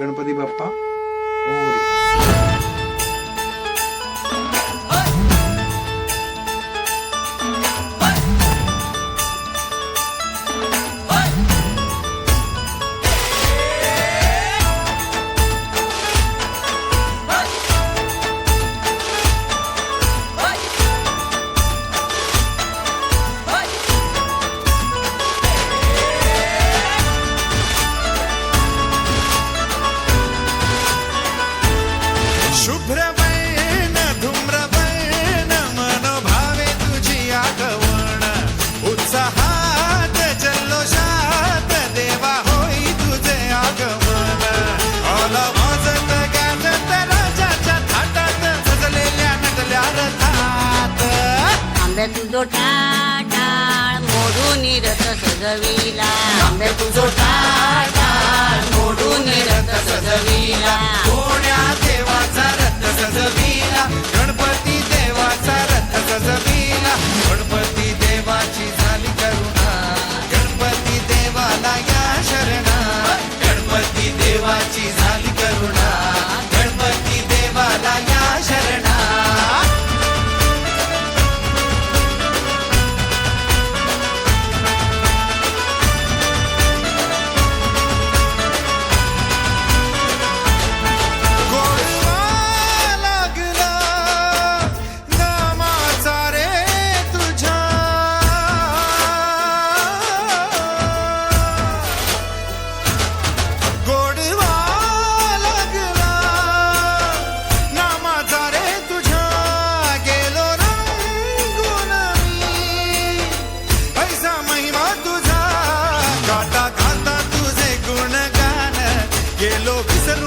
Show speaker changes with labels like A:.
A: गणपती बाप्पा मोरया.
B: शुभ्रवैन धूम्रवैन मनोभावे तुझी आगवण उत्साहात जल्लोषात देवा होई तुझे आगमन. वाजत गाजत राजाच्या थाटात सजलेल्या नटल्या रथात
C: आंबे तुझो टाटाळ मोडून रथ सजविला. आंबे तुझो टाटाळ
B: que lo dice